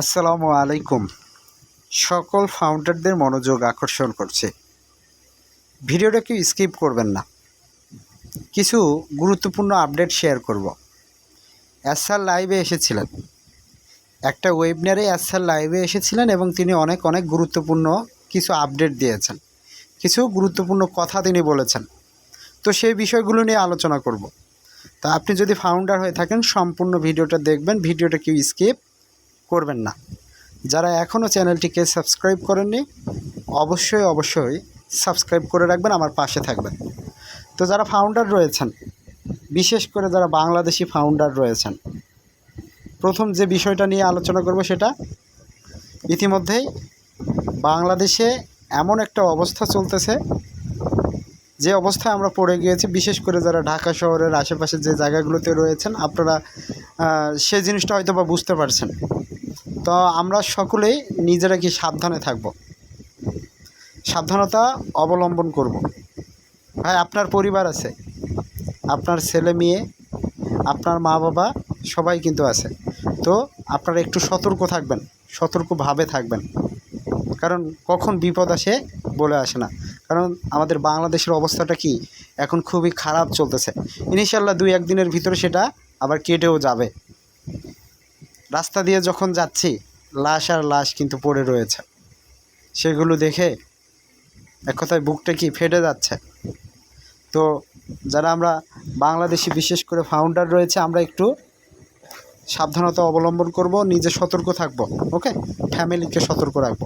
আসসালামু আলাইকুম। সকল ফাউন্ডারদের মনোযোগ আকর্ষণ করছে। ভিডিওটা কেউ স্কিপ করবেন না। কিছু গুরুত্বপূর্ণ আপডেট শেয়ার করব। এসআর লাইভে এসেছিলেন। একটা ওয়েবনারে এসআর লাইভে এসেছিলেন এবং তিনি অনেক অনেক গুরুত্বপূর্ণ কিছু আপডেট দিয়েছেন। কিছু গুরুত্বপূর্ণ কথা তিনি বলেছেন। তো সেই বিষয়গুলো নিয়ে আলোচনা করব। তা আপনি যদি ফাউন্ডার হয়ে থাকেন, সম্পূর্ণ ভিডিওটা দেখবেন। ভিডিওটা কেউ স্কিপ করবেন না। যারা এখনও চ্যানেলটিকে সাবস্ক্রাইব করেননি, অবশ্যই অবশ্যই সাবস্ক্রাইব করে রাখবেন, আমার পাশে থাকবেন। তো যারা ফাউন্ডার রয়েছেন, বিশেষ করে যারা বাংলাদেশি ফাউন্ডার রয়েছেন, প্রথম যে বিষয়টা নিয়ে আলোচনা করব সেটা, ইতিমধ্যেই বাংলাদেশে এমন একটা অবস্থা চলতেছে যে অবস্থায় আমরা পড়ে গিয়েছি, বিশেষ করে যারা ঢাকা শহরের আশেপাশে যে জায়গাগুলোতে রয়েছেন, আপনারা সেই জিনিসটা হয়তো বা বুঝতে পারছেন। তো আমরা সকলেই নিজেরা কি সাবধানে থাকব? সাবধানতা অবলম্বন করব। ভাই, আপনার পরিবার আছে, আপনার ছেলে মেয়ে, আপনার মা বাবা, সবাই কিন্তু আছে। তো আপনারা একটু সতর্ক থাকবেন, সতর্কভাবে থাকবেন। কারণ কখন বিপদ আসে বলে আসে না। কারণ আমাদের বাংলাদেশের অবস্থাটা কি? এখন খুবই খারাপ চলতেছে। ইনশাল্লাহ দুই একদিনের ভিতরে সেটা আবার কেটেও যাবে। রাস্তা দিয়ে যখন যাচ্ছি, লাশ আর লাশ কিন্তু পড়ে রয়েছে। সেগুলো দেখে এক কথায় বুকটা কি ফেটে যাচ্ছে? তো যারা আমরা বাংলাদেশি বিশেষ করে ফাউন্ডার রয়েছে, আমরা একটু সাবধানতা অবলম্বন করব, নিজে সতর্ক থাকব ওকে ফ্যামিলিকে সতর্ক রাখব।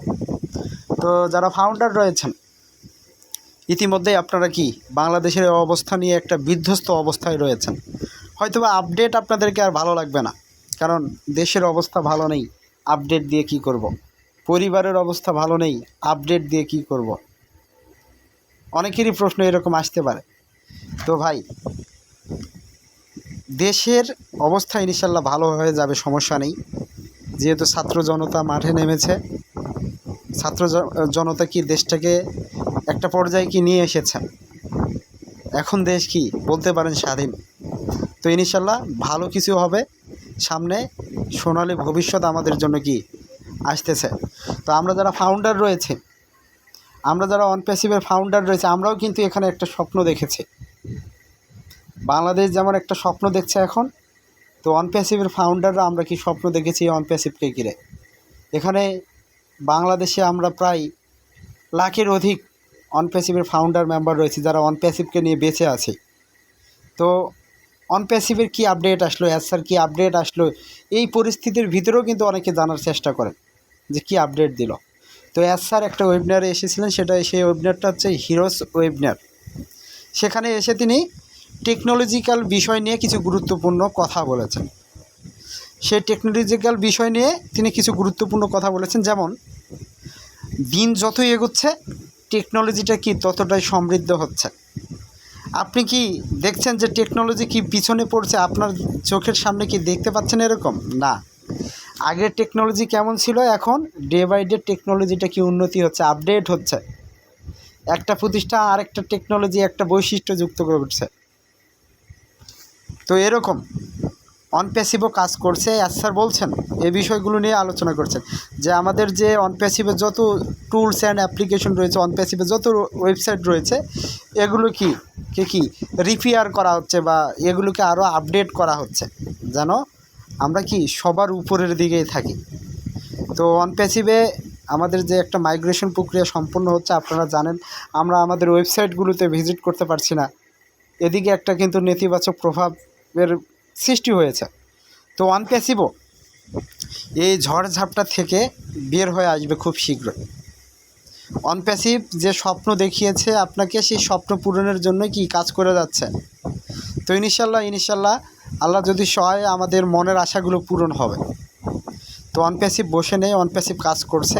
তো যারা ফাউন্ডার রয়েছেন ইতিমধ্যেই আপনারা কি বাংলাদেশের অবস্থা নিয়ে একটা বিধ্বস্ত অবস্থায় রয়েছেন হয়তোবা আপডেট আপনাদেরকে আর ভালো লাগবে না কারণ দেশের অবস্থা ভালো নেই আপডেট দিয়ে কি করব। পরিবারের অবস্থা ভালো নেই আপডেট দিয়ে কি করব। অনেকেরই প্রশ্ন এরকম আসতে পারে তো ভাই, দেশের অবস্থা ইনশাল্লাহ ভালো হয়ে যাবে, সমস্যা নেই যেহেতু ছাত্র জনতা মাঠে নেমেছে, ছাত্র জনতা কি দেশটাকে একটা পর্যায়ে কি নিয়ে এসেছেন? এখন দেশ কি বলতে পারেন স্বাধীন? তো ইনশাল্লাহ ভালো কিছু হবে। সামনে সোনালী ভবিষ্যৎ আমাদের জন্য কি আসতেছে। তো আমরা যারা ফাউন্ডার রয়েছে, আমরা যারা অনপ্যাসিভের ফাউন্ডার রয়েছে, আমরাও কিন্তু এখানে একটা স্বপ্ন দেখেছি। বাংলাদেশ যেমন একটা স্বপ্ন দেখছে এখন, তো অনপ্যাসিভের ফাউন্ডাররা আমরা কি স্বপ্ন দেখেছি অনপ্যাসিভকে ঘিরে? এখানে বাংলাদেশে আমরা প্রায় লাখের অধিক অনপ্যাসিভের ফাউন্ডার মেম্বার রয়েছে, যারা অনপ্যাসিভকে নিয়ে বেঁচে আছে। তো অনপ্যাসিভের কী আপডেট আসলো? অ্যাসার কী আপডেট আসলো? এই পরিস্থিতির ভিতরেও কিন্তু অনেকে জানার চেষ্টা করেন যে কী আপডেট দিল। তো অ্যাসার একটা ওয়েবিনারে এসেছিলেন, সেটা সেই ওয়েবিনারটা হচ্ছে হিরোস ওয়েবিনার সেখানে এসে তিনি টেকনোলজিক্যাল বিষয় নিয়ে কিছু গুরুত্বপূর্ণ কথা বলেছেন। সেই টেকনোলজিক্যাল বিষয় নিয়ে তিনি কিছু গুরুত্বপূর্ণ কথা বলেছেন, যেমন দিন যতই এগোচ্ছে টেকনোলজিটা কি ততটাই সমৃদ্ধ হচ্ছে? আপনি কি দেখছেন যে টেকনোলজি কি পিছনে পড়ছে? আপনার চোখের সামনে কি দেখতে পাচ্ছেন এরকম? না। আগের টেকনোলজি কেমন ছিল? এখন ডে বাই ডে টেকনোলজিটা কি উন্নতি হচ্ছে আপডেট হচ্ছে। একটা প্রতিষ্ঠান আরেকটা টেকনোলজি, একটা বৈশিষ্ট্য যুক্ত করছে তো এরকম। অনপ্যাসিভও কাজ করছে। স্যার বলছেন, এই বিষয়গুলো নিয়ে আলোচনা করছেন যে আমাদের যে অনপ্যাসিভের যত টুলস অ্যান্ড অ্যাপ্লিকেশন রয়েছে অনপ্যাসিভের যত ওয়েবসাইট রয়েছে, এগুলো কি? কে, কি? রিপেয়ার করা হচ্ছে বা এগুলোকে আরও আপডেট করা হচ্ছে। যেন আমরা কি সবার উপরের দিকেই থাকি। তো অনপ্যাসিভে আমাদের যে একটা মাইগ্রেশন প্রক্রিয়া সম্পূর্ণ হচ্ছে, আপনারা জানেন, আমরা আমাদের ওয়েবসাইটগুলোতে ভিজিট করতে পারছি না। এদিকে একটা কিন্তু নেতিবাচক প্রভাবের সৃষ্টি হয়েছে। তো অনপ্যাসিভও এই ঝড়ঝাপটা থেকে বের হয়ে আসবে খুব শীঘ্রই। অনপ্যাসিভ যে স্বপ্ন দেখিয়েছে আপনাকে, সেই স্বপ্ন পূরণের জন্য কি কাজ করে যাচ্ছে? তো ইনশাল্লাহ ইনশাল্লাহ আল্লাহ যদি সহায় আমাদের মনের আশাগুলো পূরণ হবে। তো অনপ্যাসিভ বসে নেই অনপ্যাসিভ কাজ করছে।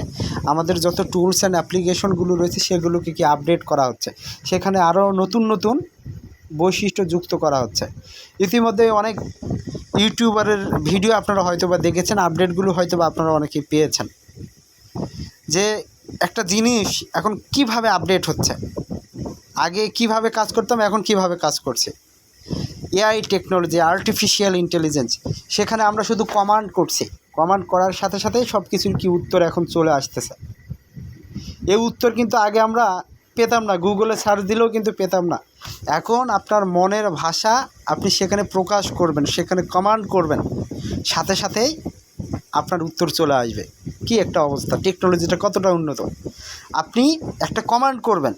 আমাদের যত টুলস অ্যান্ড অ্যাপ্লিকেশনগুলো রয়েছে, সেগুলোকে কি আপডেট করা হচ্ছে? সেখানে আরও নতুন নতুন বৈশিষ্ট্য যুক্ত করা হচ্ছে। ইতিমধ্যে অনেক ইউটিউবারের ভিডিও আপনারা হয়তো বা দেখেছেন, আপডেটগুলো হয়তো বা আপনারা অনেকেই পেয়েছেন। যে একটা জিনিস এখন কীভাবে আপডেট হচ্ছে? আগে কীভাবে কাজ করতাম, এখন কীভাবে কাজ করছে? এআই টেকনোলজি আর্টিফিশিয়াল ইন্টেলিজেন্স সেখানে আমরা শুধু কমান্ড করছি। কমান্ড করার সাথে সাথেই সব কিছুর কি উত্তর এখন চলে আসতেছে। এই উত্তর কিন্তু আগে আমরা পেতাম না। গুগলে সার্চ দিলেও কিন্তু পেতাম না। এখন আপনার মনের ভাষা আপনি সেখানে প্রকাশ করবেন, সেখানে কমান্ড করবেন। সাথে সাথেই আপনার উত্তর চলে আসবে। কি একটা অবস্থা? টেকনোলজিটা কতটা উন্নত? আপনি একটা কমান্ড করবেন।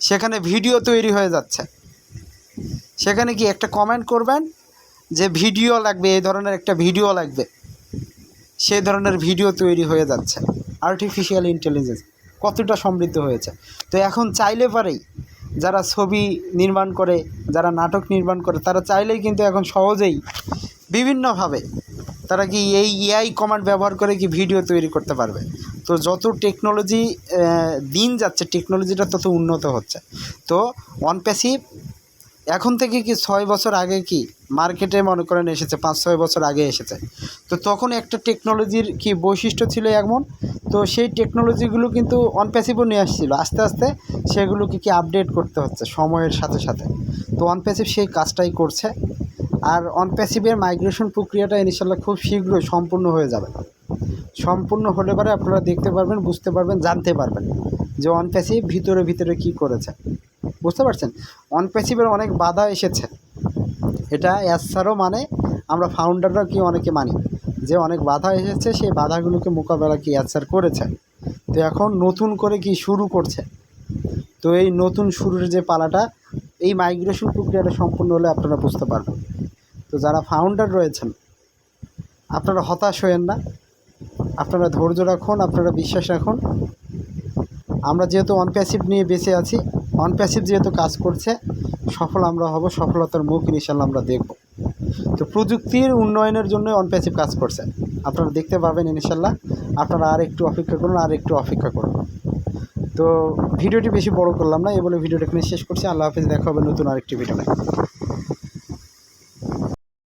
সেখানে ভিডিও তৈরি হয়ে যাচ্ছে। সেখানে কি একটা কমেন্ট করবেন যে ভিডিও লাগবে, এই ধরনের একটা ভিডিও লাগবে। সেই ধরনের ভিডিও তৈরি হয়ে যাচ্ছে। আর্টিফিশিয়াল ইন্টেলিজেন্স কতটা সমৃদ্ধ হয়েছে? তো এখন চাইলে পারেই যারা ছবি নির্মাণ করে, যারা নাটক নির্মাণ করে, তারা চাইলেই কিন্তু এখন সহজেই বিভিন্নভাবে তারা কি এই এআই কমান্ড ব্যবহার করে কি ভিডিও তৈরি করতে পারবে। তো যত টেকনোলজি দিন যাচ্ছে টেকনোলজিটা তত উন্নত হচ্ছে। তো ওয়ান প্যাসিভ এখন থেকে কি ছয় বছর আগে কি মার্কেটে মনে করেন এসেছে, পাঁচ, ছয় বছর আগে এসেছে? তো তখন একটা টেকনোলজির কি বৈশিষ্ট্য ছিল এমন? তো সেই টেকনোলজিগুলো কিন্তু অনপ্যাসিভও নিয়ে আসছিল। আস্তে আস্তে সেগুলোকে কি আপডেট করতে হচ্ছে সময়ের সাথে সাথে। তো অনপ্যাসিভ সেই কাজটাই করছে। আর অনপ্যাসিভের মাইগ্রেশন প্রক্রিয়াটা ইনশাল্লাহ খুব শীঘ্রই সম্পূর্ণ হয়ে যাবে। সম্পূর্ণ হলে পরে আপনারা দেখতে পারবেন, বুঝতে পারবেন, জানতে পারবেন যে অনপ্যাসিভ ভিতরে ভিতরে কি করেছে। বুঝতে পারছেন? অনপ্যাসিভের অনেক বাধা এসেছে। এটা অ্যাসারও মানে আমরা ফাউন্ডাররা কি অনেকে মানি। যে অনেক বাধা এসেছে, সেই বাধাগুলোকে মোকাবেলা কি অ্যাসার করেছে। তো এখন নতুন করে কি শুরু করছে? তো এই নতুন শুরুর যে পালাটা, এই মাইগ্রেশন প্রক্রিয়াটা সম্পূর্ণ হলে আপনারা বুঝতে পারবেন। তো যারা ফাউন্ডার রয়েছেন, আপনারা হতাশ হয়েন না। আপনারা ধৈর্য রাখুন, আপনারা বিশ্বাস রাখুন। আমরা যেহেতু অনপ্যাসিভ নিয়ে বেঁচে আছি অনপ্যাসিভ যেহেতু কাজ করছে, সফল আমরা হব, সফলতার মুখ ইনশাল্লাহ আমরা দেখব। তো প্রযুক্তির উন্নয়নের জন্য অনপ্যাসিভ কাজ করছে। আপনারা দেখতে পাবেন ইনশাল্লাহ। আপনারা আর একটু অপেক্ষা করুন আর একটু অপেক্ষা করুন। তো ভিডিওটি বেশি বড় করলাম না, এ বলে ভিডিওটা এখানে শেষ করছি। আল্লাহ হাফিজ, দেখা হবে নতুন আরেকটি ভিডিও